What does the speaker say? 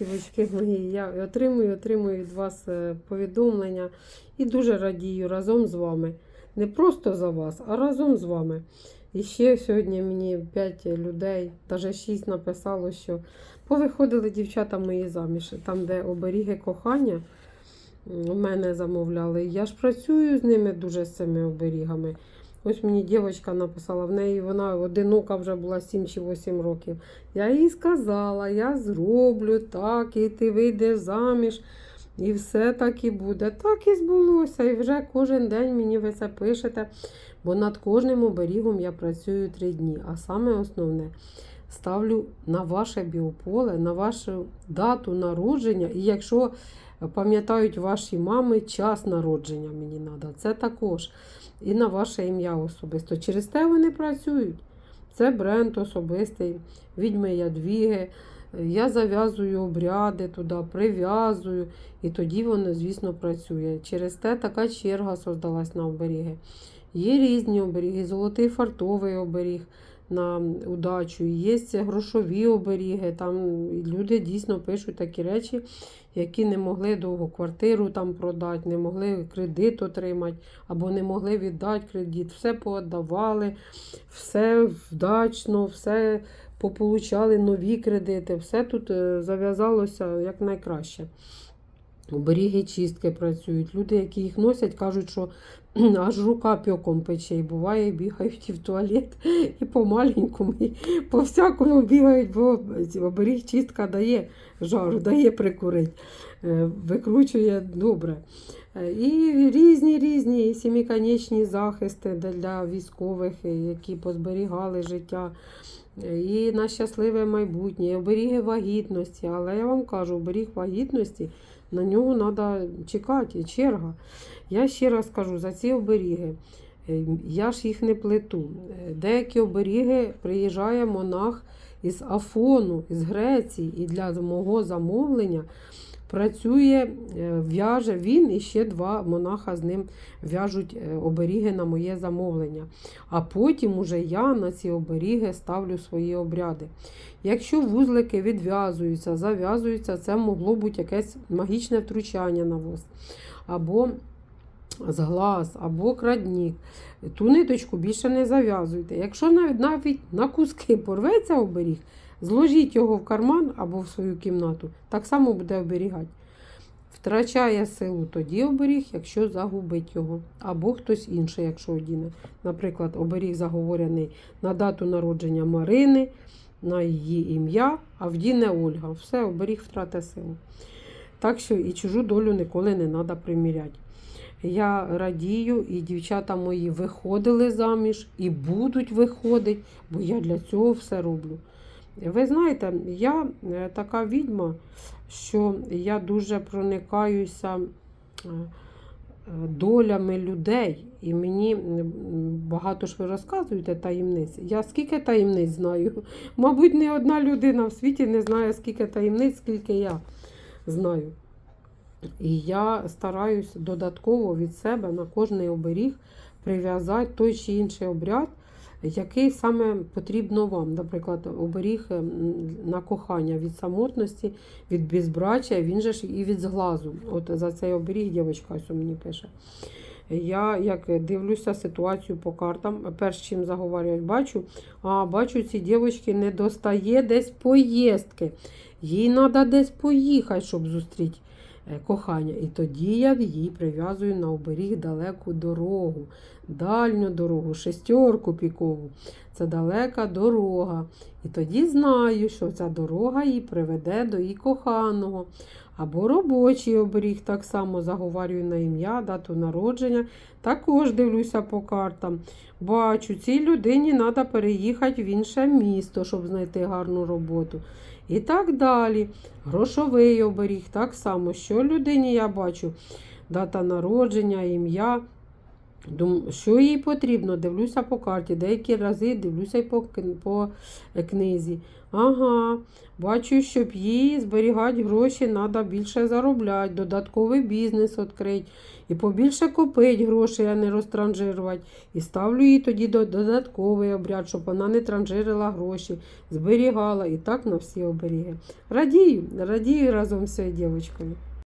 ластівочки мої. Я отримую, отримую від вас е, повідомлення і дуже радію разом з вами. Не просто за вас, а разом з вами. І ще сьогодні мені 5 людей, навіть 6 написало, що повиходили дівчата мої заміж. Там, де оберіги кохання, у мене замовляли. Я ж працюю з ними дуже з цими оберігами. Ось мені дівчинка написала, в неї вона одинока вже була 7 чи 8 років. Я їй сказала, я зроблю так, і ти вийдеш заміж, і все так і буде. Так і збулося. І вже кожен день мені ви це пишете, бо над кожним оберігом я працюю три дні. А саме основне ставлю на ваше біополе, на вашу дату народження. І якщо пам'ятають ваші мами, час народження мені треба. Це також. І на ваше ім'я особисто. Через те вони працюють. Це бренд особистий, відьми Ядвіги. Я зав'язую обряди туди, прив'язую, і тоді воно, звісно, працює. Через те така черга создалась на оберіги. Є різні оберіги, золотий фартовий оберіг на удачу, є грошові оберіги. Там люди дійсно пишуть такі речі, які не могли довго квартиру там продати, не могли кредит отримати або не могли віддати кредит. Все пооддавали, все вдачно, все пополучали нові кредити. Все тут е, зав'язалося як найкраще. Оберіги чистки працюють. Люди, які їх носять, кажуть, що аж рука пьоком пече. І буває, бігають і в туалет, і по маленькому, і по всякому бігають, бо оберіг чистка дає жару, дає прикурити, е, викручує добре. Е, І різні різні сіміконечні захисти для- військових, е, які позберігали життя. І на щасливе майбутнє, оберіги вагітності. Але я вам кажу, оберіг вагітності на нього треба чекати, черга. Я ще раз кажу, за ці оберіги. е, Я ж їх не плету. Е, Деякі оберіги приїжджає монах із Афону, із Греції, і для мого замовлення працює, е, в'яже він і ще два монаха з ним в'яжуть е, оберіги на моє замовлення. А потім уже я на ці оберіги ставлю свої обряди. Якщо вузлики відв'язуються, зав'язуються, це могло бути якесь магічне втручання на вас. Або зглаз, або краднік. Ту ниточку більше не зав'язуйте. Якщо навіть навіть на куски порветься оберіг, зложіть його в карман або в свою кімнату, так само буде оберігати. Втрачає силу тоді оберіг, якщо загубить його, або хтось інший, якщо одіне. Наприклад, оберіг заговорений на дату народження Марини, на її ім'я, а вдіне Ольга. Все, оберіг втратить силу. Так що і чужу долю ніколи не треба приміряти. Я радію, і дівчата мої виходили заміж і будуть виходити, бо я для цього все роблю. Ви знаєте, я е, така відьма, що я дуже проникаюся е, долями людей, і мені багато ж ви розказуєте таємниць. Я скільки таємниць знаю. Мабуть, не одна людина в світі не знає, скільки таємниць, скільки я знаю. І я стараюсь додатково від себе на кожний оберіг прив'язати той чи інший обряд, який саме потрібно вам. Наприклад, оберіг ем, на кохання від самотності, від безбрачя, він же ж і від зглазу. От за цей оберіг дівчинка ось мені пише. Я як дивлюся ситуацію по картам, перш чим заговорюють, бачу, а бачу, ці дівчинки не достає десь поїздки. Їй треба десь поїхати, щоб зустріти кохання. І тоді я її прив'язую на оберіг далеку дорогу, дальню дорогу, шестерку пікову. Це далека дорога. І тоді знаю, що ця дорога її приведе до її коханого. Або робочий оберіг, так само заговорюю на ім'я, дату народження. Також дивлюся по картам. Бачу, цій людині треба переїхати в інше місто, щоб знайти гарну роботу. І так далі. Грошовий оберіг, так само, що людині я бачу, дата народження, ім'я. Дум, що їй потрібно? Дивлюся по карті. Деякі рази дивлюся й по, по е, книзі. Ага, бачу, щоб їй зберігати гроші, треба більше заробляти, додатковий бізнес відкрити. І побільше купити грошей, а не розтранжирувати. І ставлю їй тоді до- додатковий обряд, щоб вона не транжирила гроші, зберігала і так на всі оберіги. Радію, радію разом з цією дівчинкою.